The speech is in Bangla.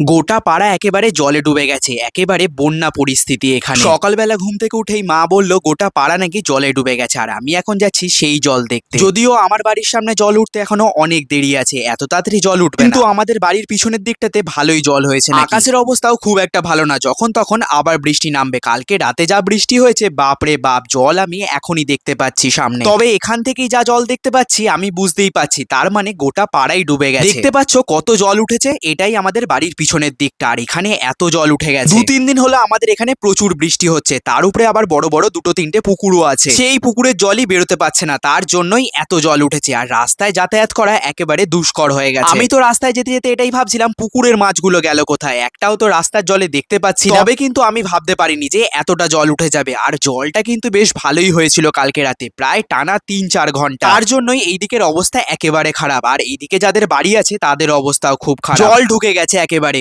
গোটা পাড়া একেবারে জলে ডুবে গেছে, একেবারে বন্যা পরিস্থিতি এখানে। সকালবেলা ঘুম থেকে উঠেই মা বলল, গোটা পাড়া নাকি জলে ডুবে গেছে, আর আমি এখন যাচ্ছি সেই জল দেখতে। যদিও আমার বাড়ির সামনে জল উঠতে এখনও অনেক দেরি আছে, এত তাড়াতাড়ি জল উঠবে কিন্তু আমাদের বাড়ির পিছনের দিকটাতে ভালোই জল হয়েছে। আকাশের অবস্থাও খুব একটা ভালো না, যখন তখন আবার বৃষ্টি নামবে। কালকে রাতে যা বৃষ্টি হয়েছে, বাপরে বাপ, জল আমি এখনই দেখতে পাচ্ছি সামনে। তবে এখান থেকেই যা জল দেখতে পাচ্ছি, আমি বুঝতেই পাচ্ছি তার মানে গোটা পাড়াই ডুবে গেছে। দেখতে পাচ্ছ কত জল উঠেছে, এটাই আমাদের বাড়ির পিছনের দিকটা আর এখানে এত জল উঠে গেছে। দু তিন দিন হলো আমাদের এখানে প্রচুর বৃষ্টি হচ্ছে তার উপরে আবার বড় বড় দুটো তিনটে পুকুরও আছে। সেই পুকুরের জলই বেরোতে পারছে না তার জন্যই এত জল উঠেছে আর রাস্তায় যাতায়াত করা একেবারে দুষ্কর হয়ে গেছে। আমি তো রাস্তায় যেতে যেতে এটাই ভাবছিলাম পুকুরের মাছগুলো গেল কোথায়? একটাও তো রাস্তার জলে দেখতে পাচ্ছি তবে কিন্তু আমি ভাবতে পারিনি যে এতটা জল উঠে যাবে আর জলটা কিন্তু বেশ ভালোই হয়েছিল কালকে রাতে প্রায় টানা তিন চার ঘণ্টা। তার জন্যই এই দিকের অবস্থা একেবারে খারাপ আর এইদিকে যাদের বাড়ি আছে তাদের অবস্থাও খুব খারাপ। জল ঢুকে গেছে একেবারে।